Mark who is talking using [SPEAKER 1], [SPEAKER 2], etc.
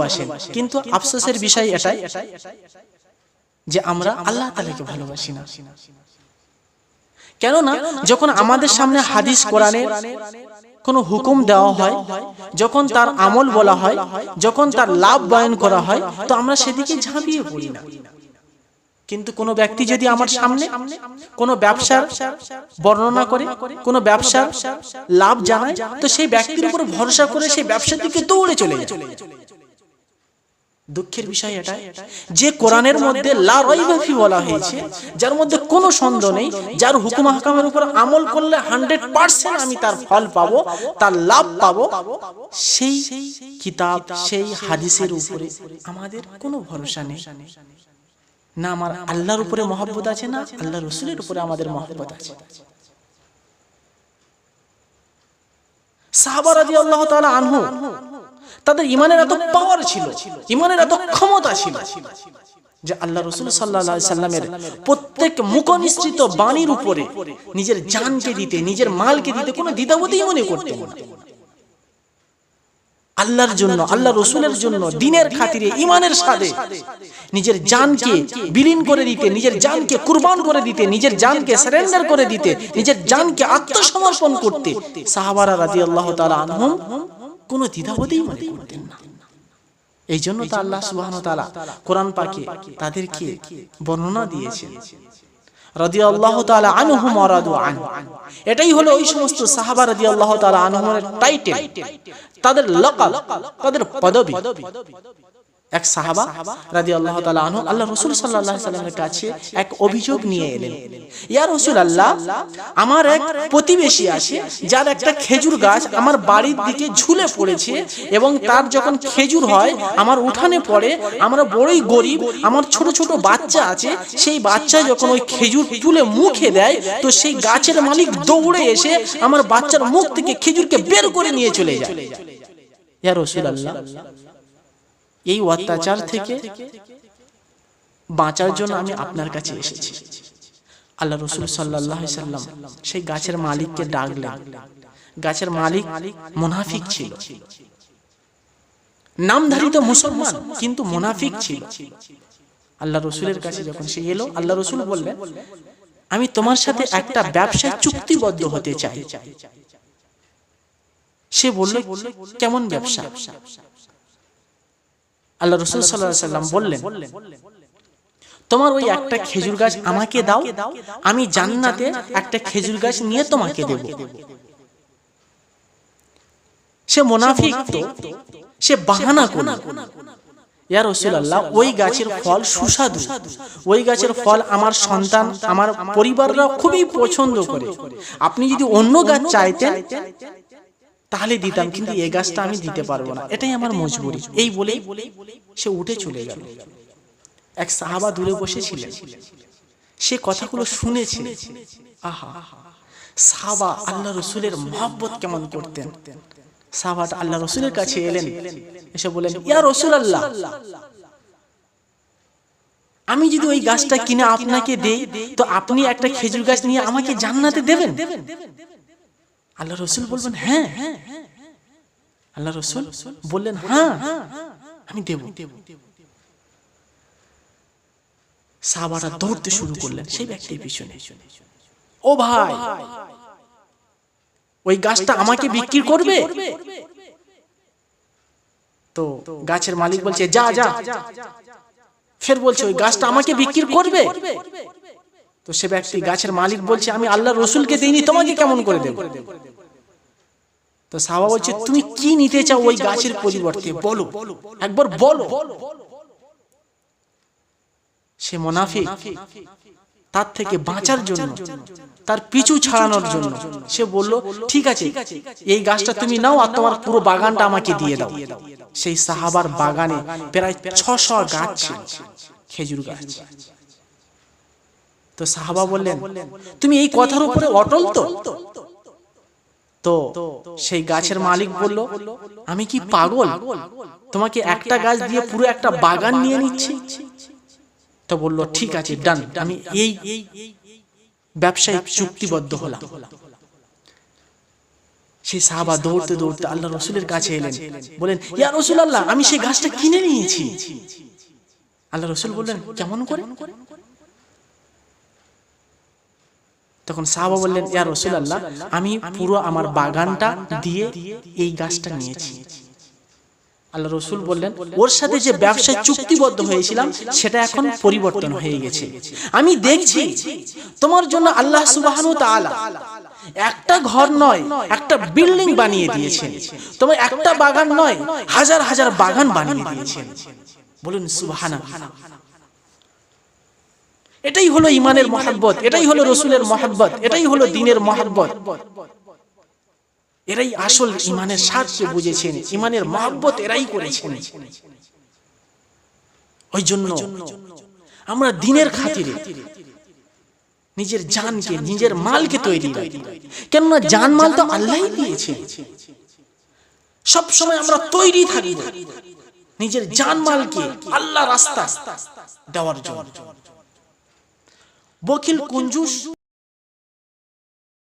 [SPEAKER 1] ভালোবাসেন। কিন্তু আফসোসের বিষয় এটাই যে আমরা আল্লাহ তালাকে ভালোবাসি না। কেননা যখন আমাদের সামনে হাদিস কোরআনের কোনো হুকুম দেওয়া হয়, যখন তার আমল বলা হয়, যখন তার লাভ বয়ন করা হয়, তো আমরা সেদিকে ঝাঁপিয়ে পড়ি না। কিন্তু কোনো ব্যক্তি যদি আমার সামনে কোনো ব্যবসার বর্ণনা করে, কোনো ব্যবসার লাভ জানায়, তো সেই ব্যক্তির উপর ভরসা করে সেই ব্যবসা থেকে দৌড়ে চলে যায়। দুঃখের বিষয় এটা যে কোরআনের মধ্যে লা রাইবাফি বলা হয়েছে যার মধ্যে কোনো সন্দেহ নেই যার হুকুম হাকামের উপর আমল করলে হান্ড্রেড পার্সেন্ট আমি তার ফল পাবো তার লাভ পাবো সেই কিতাব সেই হাদিসের উপরে আমাদের কোনো ভরসা নেই। না আমার আল্লাহর উপরে মহব্বত আছে না আল্লাহ রসুলের উপরে আমাদের মহব্বত আছে। সাহাবা রাদিয়াল্লাহু তাআলা আনহু তাদের ইমানের এত পাওয়ার ছিল ইমানের এত ক্ষমতা ছিল যে আল্লাহ রসুল সাল্লামের প্রত্যেক মুখনিসৃত বাণীর উপরে নিজের জানকে দিতে নিজের মালকে দিতে কোনো দ্বিধাবোধই মনে করতেন না। আল্লাহর জন্য আল্লাহ রসুলের জন্য দিনের খাতিরে ইমানের সাথে নিজের জানকে বিলীন করে দিতে নিজের জানকে কুরবান করে দিতে নিজের জানকে সারেন্ডার করে দিতে নিজের জানকে আত্মসমর্পণ করতে। সাহাবারা রাজি আল্লাহ তালা আনহুম কোনো দ্বিধাবোধেই মনে করতেন না। এই জন্য তো আল্লাহ সুবাহন তালা কোরআন পাকে তাদেরকে বর্ণনা দিয়েছেন। আল্লাহ আন। এটাই হলো ওই সমস্ত সাহাবা আল্লাহ তাদের লকাল তাদের পদবি। এক সাহাবা রাদি আল্লাহ আনহু আল্লাহ রসুল সাল্লামের কাছে এক অভিযোগ নিয়ে এলেন। ইয়া রসুল আল্লাহ আমার এক প্রতিবেশী আছে, যার একটা খেজুর গাছ আমার বাড়ির দিকে ঝুলে পড়েছে এবং তার যখন খেজুর হয়, আমার উঠানে পড়ে, আমরা বড়ই গরিব, আমার ছোট ছোট বাচ্চা আছে, সেই বাচ্চা যখন ওই খেজুর তুলে মুখে দেয়, তো সেই গাছের মালিক দৌড়ে এসে আমার বাচ্চার মুখ থেকে খেজুরকে বের করে নিয়ে চলে যায়। ইয়া রসুল আল্লাহ এই অত্যাচার থেকে বাঁচার জন্য আমি আপনার কাছে এসেছি। আল্লাহ রসুল সাল্লাহ সাল্লাম সেই গাছের মালিককে ডাকলেন। গাছের মালিক মুনাফিক ছিল। নামধারী তো মুসলমান কিন্তু মুনাফিক ছিল। আল্লাহ রসুলের কাছে যখন সে এলো আল্লাহ রসুল বললেন আমি তোমার সাথে একটা ব্যবসায় চুক্তিবদ্ধ হতে চাই। সে বলল কেমন ব্যবসা? আল্লাহ রসুল সাল্লাহ সাল্লাম বললেন তোমার ওই একটা খেজুর গাছ আমাকে দাও আমি জান্নাতে একটা খেজুর গাছ নিয়ে তোমাকে দেব। সে মোনাফিক তো সে বাহানা কোনা ইয়া রসুল্লাহ ওই গাছের ফল সুস্বাদু। ওই গাছের ফল আমার সন্তান আমার পরিবাররা খুবই পছন্দ করে। আপনি যদি অন্য গাছ চাইতেন তাহলে দিতাম কিন্তু এই গাছটা আমি দিতে পারব না। এটাই আমার মজবুরি। এই বলেই সে উঠে চলে গেল। এক সাহাবা দূরে বসেছিলেন সে কথাগুলো শুনেছে। আহা। সাহাবা আল্লাহ রসুলের মহব্বত কেমন করতেন? সাহাবাটা আল্লাহ রসুলের কাছে এলেন। এসে বলেন ইয়া রসুল আল্লাহ আমি যদি ওই গাছটা কিনে আপনাকে দেই তো আপনি একটা খেজুর গাছ নিয়ে আমাকে জান্নাতে দেবেন। আল্লাহ রসুল বলবেন হ্যাঁ আল্লাহ রসুল বললেন হ্যাঁ আমি দেব। সাহাবারা দৌড়তে শুরু করলেন সেই ব্যক্তির পিছনে। ও ভাই ওই গাছটা আমাকে বিক্রি করবে? তো গাছের মালিক বলছে যা যা। ফের বলছে ওই গাছটা আমাকে বিক্রি করবে। তো সে ব্যক্তি গাছের মালিক বলছে আমি আল্লাহ রসুলকে দিইনি তোমাকে কেমন করে দেব? তো সাহাবা বলছে তুমি কি নিতে চাও ওই গাছের পরিবর্তে? বলো। একবার বলো। সে মোনাফি তার থেকে বাঁচার জন্য তার পিছু ছাড়ানোর জন্য। সে বলল ঠিক আছে এই গাছটা তুমি নাও আর তোমার পুরো বাগানটা আমাকে দিয়ে দাও। সেই সাহাবার বাগানে প্রায় ছশো গাছ ছিল। খেজুর গাছ তো সাহাবা বললেন তুমি এই কথার উপরে অটল তো? তো? সেই গাছের মালিক বলল আমি কি পাগল? তোমাকে একটা গাছ দিয়ে পুরো একটা বাগান নিয়ে নিচ্ছি? তো বলল ঠিক আছে ডান আমি এই ব্যবসায়িক চুক্তিবদ্ধ হলাম। সেই সাহাবা দৌড়তে দৌড়তে আল্লাহ রসুলের কাছে এলেন। বলেন ইয়া রসুল আল্লাহ আমি সেই গাছটা কিনে নিয়েছি। আল্লাহ রসুল বললেন কেমন করে? তখন সাহাবা বললেন, ইয়া রসুল আল্লাহ আমি পুরো আমার বাগানটা দিয়ে এই গাছটা নিয়েছি। আল্লাহ রসুল বললেন, ওর সাথে যে ব্যবসায় চুক্তিবদ্ধ হয়েছিলাম, সেটা এখন পরিবর্তন হয়ে গেছে। আমি দেখছি তোমার জন্য আল্লাহ সুবাহানু তাআলা একটা ঘর নয়, একটা বিল্ডিং বানিয়ে দিয়েছেন। তোমার একটা বাগান নয়, হাজার হাজার বাগান বানিয়ে দিয়েছেন। বলুন সুবাহানা এটাই হলো ইমানের মহাব্বত, এটাই হলো রসুলের মহাব্বত, এটাই হলো দিনের মহাব্বত। এরাই আসল ইমানের স্বাদকে বুঝেছেন, ইমানের মহাব্বত এরাই করেছেন। ওই জন্য আমরা দিনের খাতিরে নিজের জানকে, নিজের মালকে তৈরি কেননা জান মাল তো আল্লাহই দিয়েছে। সব সময় আমরা তৈরি থাকি, নিজের জান মালকে আল্লাহ রাস্তা দেওয়ার জন্য। Vokil Kunjuş